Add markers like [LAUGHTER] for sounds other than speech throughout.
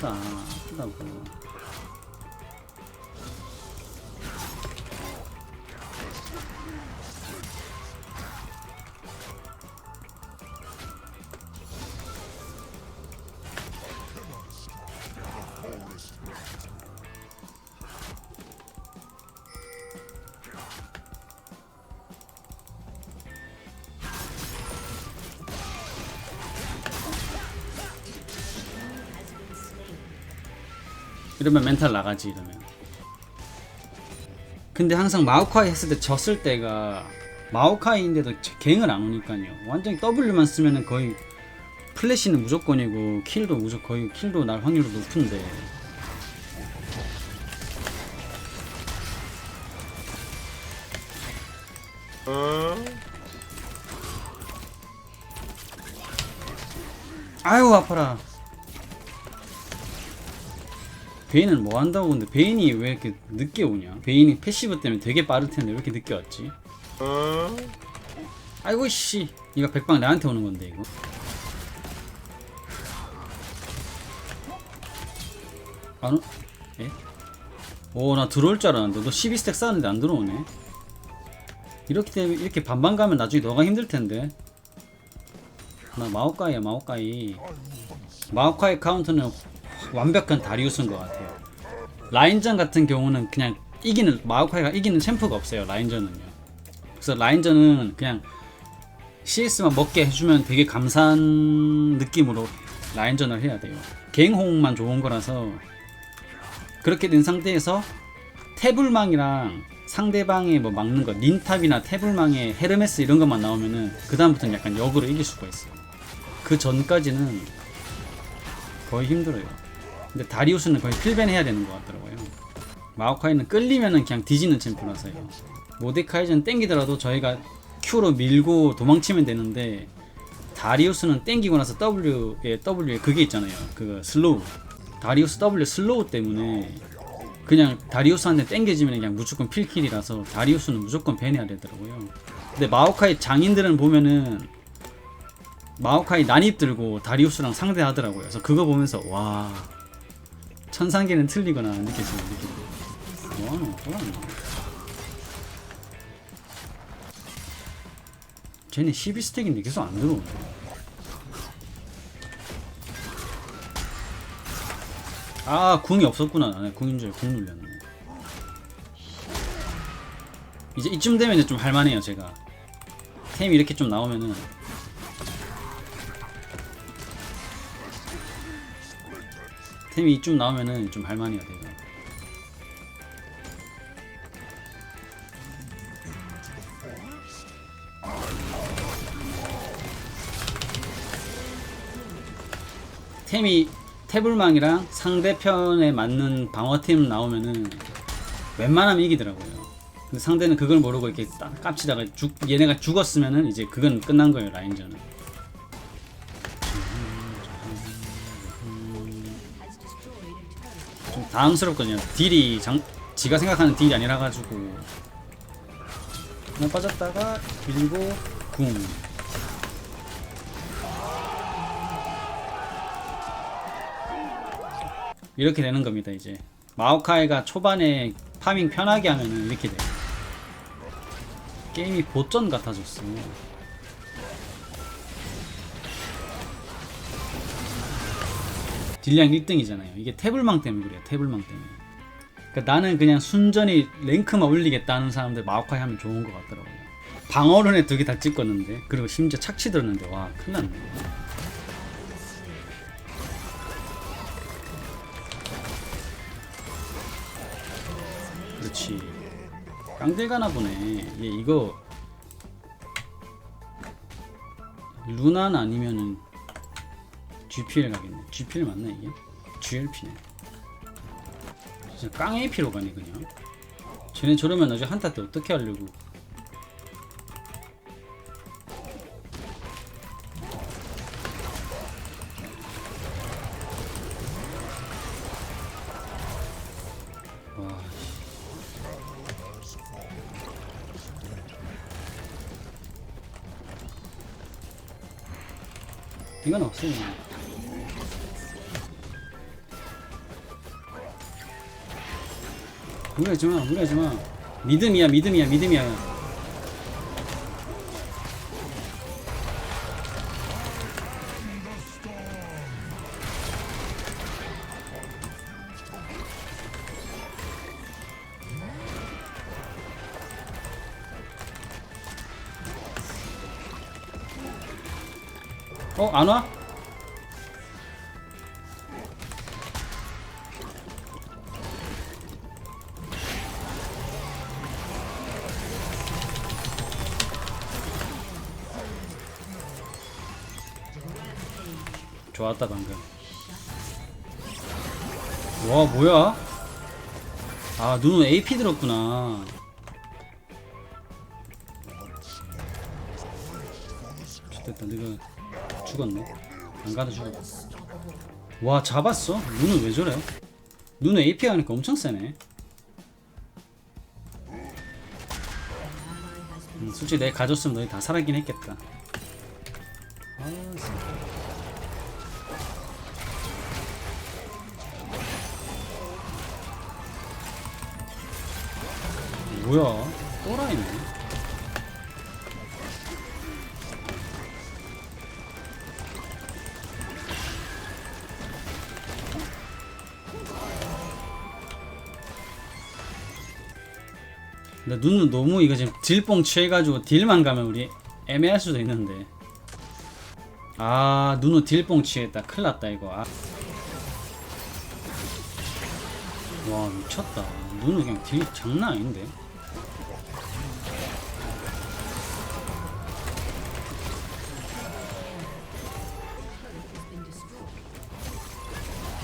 아프다. 아프다고 이러면 멘탈 나가지 이러면. 근데 항상 마오카이 했을 때 졌을 때가 마오카이인데도 갱을 안 오니까요. 완전히 W만 쓰면은 거의 플래시는 무조건이고 킬도 무조건 거의 킬도 날 확률도 높은데. 아유 아파라 베인은 뭐 한다고 근데 베인이 왜 이렇게 늦게 오냐? 베인이 패시브 때문에 되게 빠를 텐데 왜 이렇게 늦게 왔지? 아이고 씨. 이거 백방 나한테 오는 건데 이거. 안 오? 예? 오나 들어올 줄 알았는데. 너 12스택 쌓았는데 안 들어오네. 이렇게 되면 이렇게 반반 가면 나중에 너가 힘들 텐데. 나 마오카이야 마오카이. 마오카이 카운터는 완벽한 다리우스인 것 같아요. 라인전 같은 경우는 그냥 이기는 마오카이가 이기는 챔프가 없어요 라인전은요. 그래서 라인전은 그냥 CS만 먹게 해주면 되게 감사한 느낌으로 라인전을 해야 돼요. 갱홍만 좋은 거라서 그렇게 된 상태에서 태블망이랑 상대방의 뭐 막는 거 닌탑이나 태블망의 헤르메스 이런 것만 나오면은 그 다음부터는 약간 역으로 이길 수가 있어요. 그 전까지는 거의 힘들어요 근데 다리우스는 거의 필벤 해야 되는 것 같더라고요. 마오카이는 끌리면은 그냥 뒤지는 챔프라서요. 모데카이전 땡기더라도 저희가 Q로 밀고 도망치면 되는데 다리우스는 땡기고 나서 W에 W에 그게 있잖아요. 그 슬로우. 다리우스 W 슬로우 때문에 그냥 다리우스한테 땡겨지면 그냥 무조건 필킬이라서 다리우스는 무조건 밴해야 되더라고요. 근데 마오카이 장인들은 보면은 마오카이 난입 들고 다리우스랑 상대하더라고요. 그래서 그거 보면서 와 천상계는 틀리거나 느껴지는 느낌. 뭐하노 뭐하노 쟤네 12스택인데 계속 안 들어오네. 아 궁이 없었구나. 나는 궁인 줄궁 눌렸네. 이제 이쯤 되면 이제 좀 할만해요 제가. 템이 이렇게 좀 나오면은 템이 이쯤 나오면은 좀 할만해요 돼요 템이 태블망이랑 상대편에 맞는 방어팀 나오면은 웬만하면 이기더라고요. 근데 상대는 그걸 모르고 이렇게 딱 깝치다가 죽, 얘네가 죽었으면은 이제 그건 끝난 거예요 라인전은. 당황스럽거든요. 딜이 장, 지가 생각하는 딜이 아니라 가지고 하나 빠졌다가 밀고 궁. 이렇게 되는 겁니다 이제 마오카이가 초반에 파밍 편하게 하면은 이렇게 돼 게임이 보전 같아졌어 딜량 1등이잖아요. 이게 태블망 때문에 그래요. 태블망 때문에. 그러니까 나는 그냥 순전히 랭크만 올리겠다는 사람들 마오카이 하면 좋은 것 같더라고요. 방어론에 두 개 다 찍었는데 그리고 심지어 착취 들었는데 와 큰일 났네. 그렇지. 깡들 가나 보네. 얘 이거 루난 아니면은 GPL 가겠네. GPL 맞나 이게? GLP네 진짜 깡 AP로 가네 그냥. 쟤네 저러면 나중에 한타 때 어떻게 하려고. 와 이건 없어요. 무리하지마 무리하지마 믿음이야 믿음이야 믿음이야 어? 안 와? 좋았다 방금. 와 뭐야? 아 눈은 AP 들었구나. 됐다 너가 죽었네. 안 가도 죽었어. 와 잡았어? 눈은 왜 저래? 눈은 AP 하니까 엄청 세네. 음, 솔직히 내가 가졌으면 너희 다 살았긴 했겠다. 아, 뭐야? 또라이네. 근데 눈은 너무 이거 지금 딜뽕 취해가지고 딜만 가면 우리 애매할 수도 있는데. 아 눈은 딜뽕 취했다. 큰일났다 이거. 아. 와 미쳤다. 눈은 그냥 딜 장난 아닌데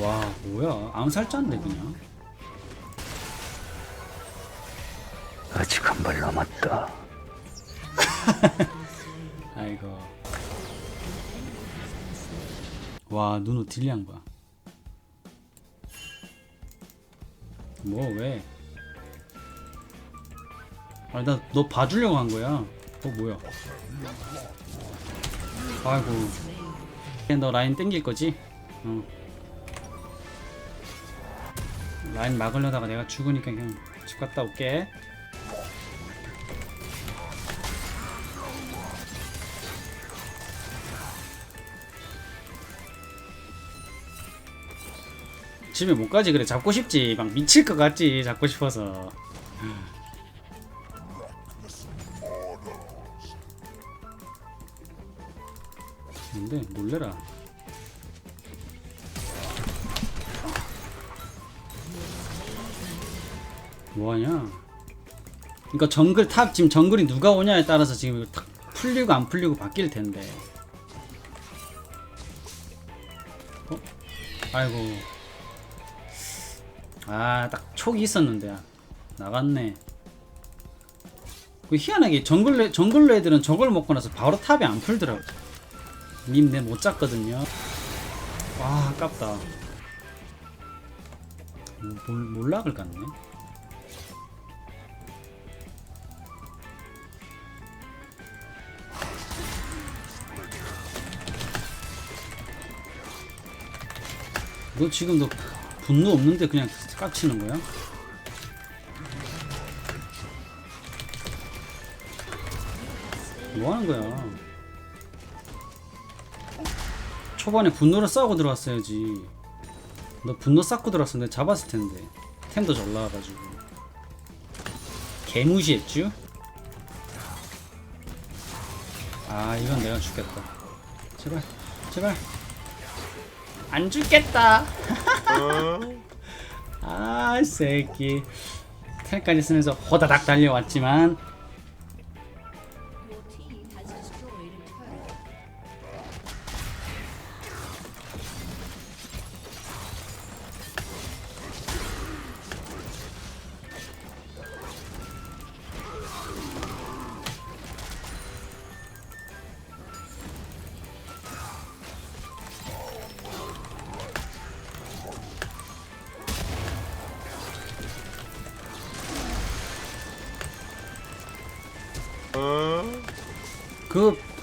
와 뭐야 암살자인데 그냥 아직 한 발 남았다. [LAUGHS] 아이고 와 눈우 딜량 봐. 뭐 왜? 아니 나너 봐주려고 한 거야. 어 뭐야? 아이고. 너 라인 땡길 거지? 응. 라인 막으려다가 내가 죽으니까 그냥 집 갔다 올게. 집에 못 가지 그래. 잡고 싶지. 막 미칠 것 같지 잡고 싶어서. 근데? 놀래라 뭐하냐 그러니까 정글 탑 지금 정글이 누가 오냐에 따라서 지금 이거 탁 풀리고 안 풀리고 바뀔 텐데 어? 아이고 아, 딱 촉이 있었는데 나갔네. 그 희한하게 정글 정글러 애들은 저걸 먹고 나서 바로 탑이 안 풀더라고. 님내못 잡거든요. 와, 아깝다. 뭐, 몰, 몰락을 갔네. 너 지금 너 분노 없는데 그냥 깍치는 거야? 뭐 하는 거야? 초반에 분노를 싸고 들어왔어야지. 너 분노 쌓고 들어왔으면 내가 잡았을 텐데. 템도 잘 나와가지고. 개무시했쥬? 아, 이건 내가 죽겠다. 제발, 제발. 안 죽겠다. [LAUGHS] 아, 이 새끼. 텔까지 쓰면서 호다닥 달려왔지만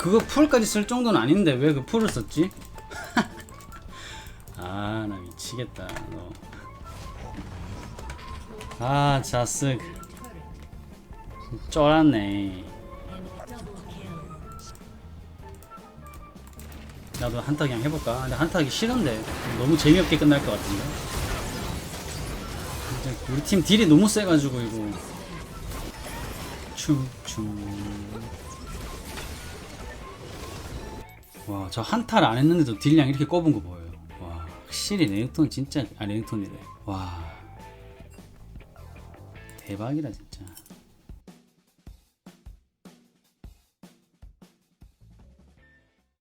그 그거 풀까지 쓸 정도는 아닌데 왜 그 풀을 썼지? [LAUGHS] 아 나 미치겠다 너. 아 자스 쫄았네 나도 한타 그냥 해볼까? 근데 한타 하기 싫은데 너무 재미없게 끝날 것 같은데 우리 팀 딜이 너무 세가지고 이거 춤춤 와 저 한타를 안 했는데도 딜량 이렇게 꼽은 거 보여요. 와 확실히 레넥톤 진짜 아 레넥톤이래 와. 대박이다 진짜